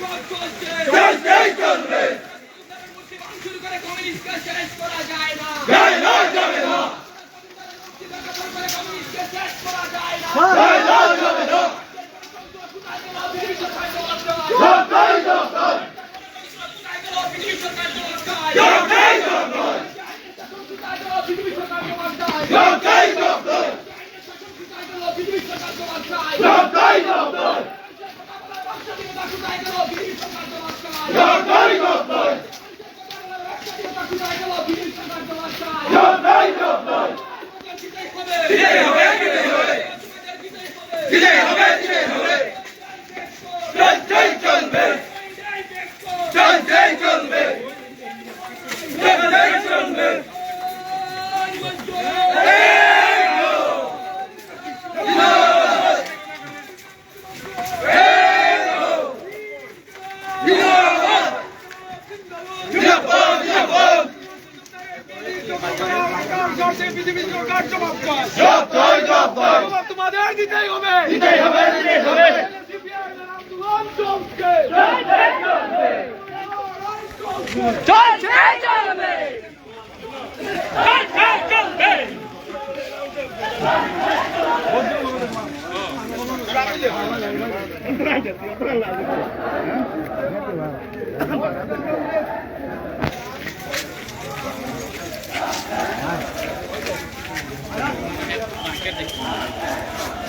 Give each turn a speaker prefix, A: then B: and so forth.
A: Go, go, go, go! হবে হবে হবে
B: তোমাদের দিতেই হবে
A: দিতেই হবে দিতেই হবে
B: চলছে
C: চলবে চলছে চলবে চলবে பிஸ்கட்